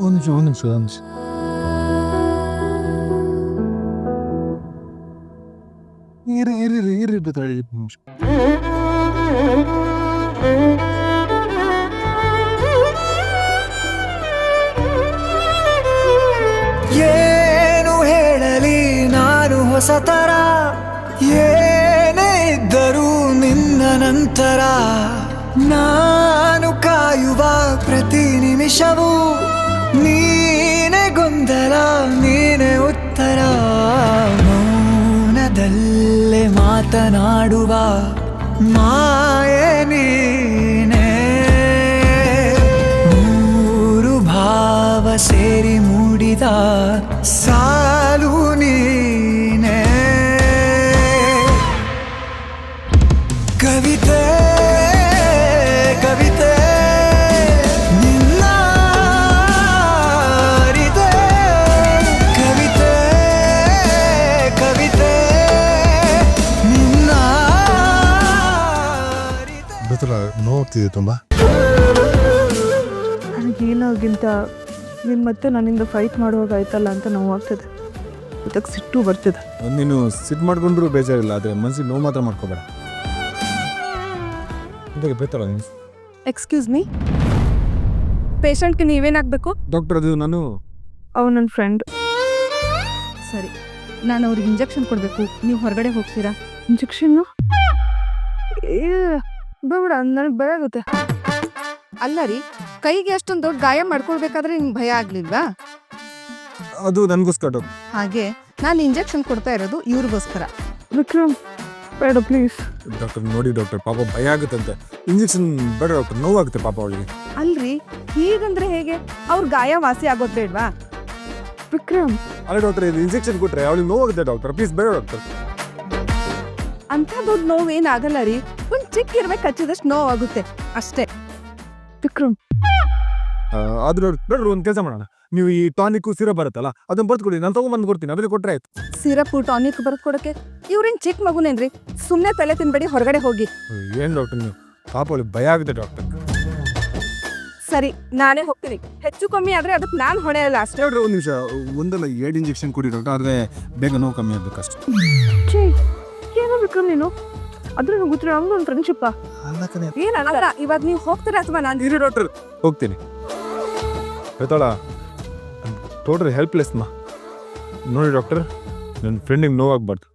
ಒಂದು ನಿಮಿಷ ಒಂದು ನಿಮಿಷ ಇರಿ ಇರಿ ಇರಿ ಇರಿ ತಡಿ ನಿಮಿಷ ಏನು ಹೇಳಲಿ ನಾನು ಹೊಸತರ ತರ. ನಿನ್ನ ನಂತರ ನಾನು ಕಾಯುವ ಪ್ರತಿ ನಿಮಿಷವೂ ನೀನೆ ಗೊಂದಲ, ನೀನೆ ಉತ್ತರ. ಮೌನದಲ್ಲೇ ಮಾತನಾಡುವ ಮಾಯೆ ನೀನೆ. ಮೂರು ಭಾವ ಸೇರಿ ಮೂಡಿದ ಸಾಲು ಅರಿತೆ. ನೋವಾಗ್ತಿದೆ ತುಂಬ. ನನಗೇನಾಗಿಂತ ನೀನು ಮತ್ತೆ ನನ್ನಿಂದ ಫೈಟ್ ಮಾಡುವಾಗ ಆಯ್ತಲ್ಲ ಅಂತ ನೋವಾಗ್ತದೆ ಅದಕ್ಕೆ ಸಿಟ್ಟು ಬರ್ತದೆ. ನೀನು ಸಿಟ್ ಮಾಡ್ಕೊಂಡ್ರು ಬೇಜಾರಿಲ್ಲ ಆದರೆ ಮನ್ಸಿಗೆ ನೋವು ಮಾತ್ರ ಮಾಡ್ಕೋಬೇಡ. ಇದಕ್ಕೆ ಬೇತಲ್ಲ ನೀನು? ಎಕ್ಸ್ಕ್ಯೂಸ್ ಮೀ ಪೇಷಂಟ್ಗೆ ನೀವೇನಾಗಬೇಕು ಡಾಕ್ಟರ್ ಅದು ನಾನು. ಅವ ನನ್ನ ಫ್ರೆಂಡ್ ಸರಿ ನಾನು ಅವ್ರಿಗೆ ಇಂಜೆಕ್ಷನ್ ಕೊಡಬೇಕು. ನೀವು ಹೊರಗಡೆ ಹೋಗ್ತೀರಾ? ಇಂಜೆಕ್ಷನ್ನು ಬೇಡ ನನಗೆ ಭಯ ಆಗುತ್ತೆ. ಅಲ್ಲ ರೀ ಕೈಗೆ ಅಷ್ಟೊಂದು ದೊಡ್ಡ ಗಾಯ ಮಾಡ್ಕೊಳ್ಬೇಕಾದ್ರೆ ನಿಮ್ಗೆ ಭಯ ಆಗ್ಲಿಲ್ವಾ? ಅದು ನನಗೋಸ್ಕರ ಡಾಕ್ಟರ್. ಹಾಗೆ ನಾನು ಇಂಜೆಕ್ಷನ್ ಕೊಡ್ತಾ ಇರೋದು ಇವ್ರಿಗೋಸ್ಕರ. ವಿಕ್ರಮ್ ಬೇಡ ಪ್ಲೀಸ್. ಡಾಕ್ಟರ್ ನೋಡಿ ಡಾಕ್ಟರ್ ಪಾಪ ಭಯ ಆಗುತ್ತಂತೆ. ಇಂಜೆಕ್ಷನ್ ಬೇಡ ಡಾಕ್ಟರ್ ನೋವಾಗುತ್ತೆ ಪಾಪ ಅವಳಿಗೆ. ಅಲ್ರಿ ಹೀಗಂದ್ರೆ ಹೇಗೆ? ಅವ್ರ ಗಾಯ ವಾಸಿ ಆಗೋದ್ ಬೇಡ್ವಾ ವಿಕ್ರಮ್. ಅಲ್ಲ ಡಾಕ್ಟರ್ ಇದು ಇಂಜೆಕ್ಷನ್ ಕೊಟ್ರೆ ಅವಳಿಗೆ ನೋವಾಗುತ್ತೆ ಡಾಕ್ಟರ್ ಪ್ಲೀಸ್ ಬೇಡ ಡಾಕ್ಟರ್. ಅಂತ ದೊಡ್ಡ ನೋವು ಏನಾಗಲ್ಲ ರೀ. ಚಿಕ್ಕ ಇರ್ಬೇಕು ಹಚ್ಚಿದಷ್ಟು ನೋವಾಗುತ್ತೆ. ಅಷ್ಟೇ. ವಿಕ್ರಮ್. ಆದ್ರೂ ಬೇಡ ಒಂದು ಕೆಲಸ ಮಾಡೋಣ. ನೀವು ಈ ಟಾನಿಕ್ ಸಿರಪ್ ಬರುತ್ತಲ್ಲ ಅದನ್ನ ಬರ್ದ್ಕೊಡಿ ನಾನು ತಗೊಂಡ್ಬಂದು ಕೊಡ್ತೀನಿ ಅದಕ್ಕೆ ಕೊಟ್ರೆ ಆಯ್ತು. ಸಿರಪ್ ಟಾನಿಕ್ ಬರ್ತ್ ಕೊಡಕ್ಕೆ ಇವ್ರೇನ್ ಚಿಕ್ಕ ಮಗುನೇನ್ರಿ? ಸುಮ್ಮನೆ ತಲೆ ತಿನ್ಬೇಡಿ ಹೊರಗಡೆ ಹೋಗಿ. ಏನು ಡಾಕ್ಟರ್ ನೀವು? ಪಾಪ ಅವಳಿಗೆ ಭಯ ಆಗಿದೆ ಡಾಕ್ಟರ್. ಸರಿ ನಾನೇ ಹೋಗ್ತೀನಿ. ಹೆಚ್ಚು ಕಮ್ಮಿ ಆದ್ರೆ ಅದಕ್ಕೆ ನಾನು ಹೊಣೆ ಅಲ್ಲ ಅಷ್ಟೇ. ಡಾಕ್ಟರ್ ಒಂದು ನಿಮಿಷ. ಒಂದಲ್ಲ ಎರಡು ಇಂಜೆಕ್ಷನ್ ಕೊಡಿ ಡಾಕ್ಟರ್ ಆದ್ರೆ ಬೇಗ ನೋವು ಕಮ್ಮಿ ಆಗಬೇಕು ಅಷ್ಟೇ ಛೇ ಏನೋ ವಿಕ್ರಮ್ ನೀನು? ಅದ್ರ ಗೊತ್ತಿರೋ ನಮ್ದು ಒಂದು ಫ್ರೆಂಡ್ಶಿಪ್ಪ ಏನಲ್ಲ ಇವಾಗ ನೀವು ಹೋಗ್ತೀರಾ ಅಥವಾ ನಾನು ಇರಿ ಡಾಕ್ಟರ್. ಹೋಗ್ತೀನಿ. ಹೇಳ್ತಾಳ ಟೋಟಲ್ ಹೆಲ್ಪ್ಲೆಸ್ ಮಾ ನೋಡಿ ಡಾಕ್ಟರ್ ನನ್ನ ಫ್ರೆಂಡಿಗೆ ನೋವಾಗ್ಬಾರ್ದು.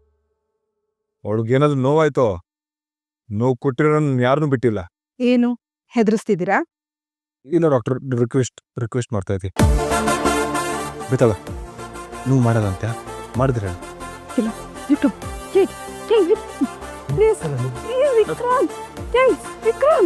ಅವಳಿಗೆ ಏನಾದರೂ ನೋವಾಯ್ತೋ ನೋವು ಕೊಟ್ಟಿರೋ ಯಾರನ್ನೂ ಬಿಟ್ಟಿಲ್ಲ. ಏನು? ಹೆದರಿಸ್ತಿದ್ದೀರಾ? ಇಲ್ಲ ಡಾಕ್ಟರ್ ರಿಕ್ವೆಸ್ಟ್ ರಿಕ್ವೆಸ್ಟ್ ಮಾಡ್ತಾ ಇದ್ದೀನಿ ಬೇತಾಳ ನೀವು ಮಾಡೋದಂತೆ ಮಾಡಿದ್ರೆ ವಿಕ್ರಮ್ പ്ലീസ് പ്ലീസ് വിക്രം വിക്രം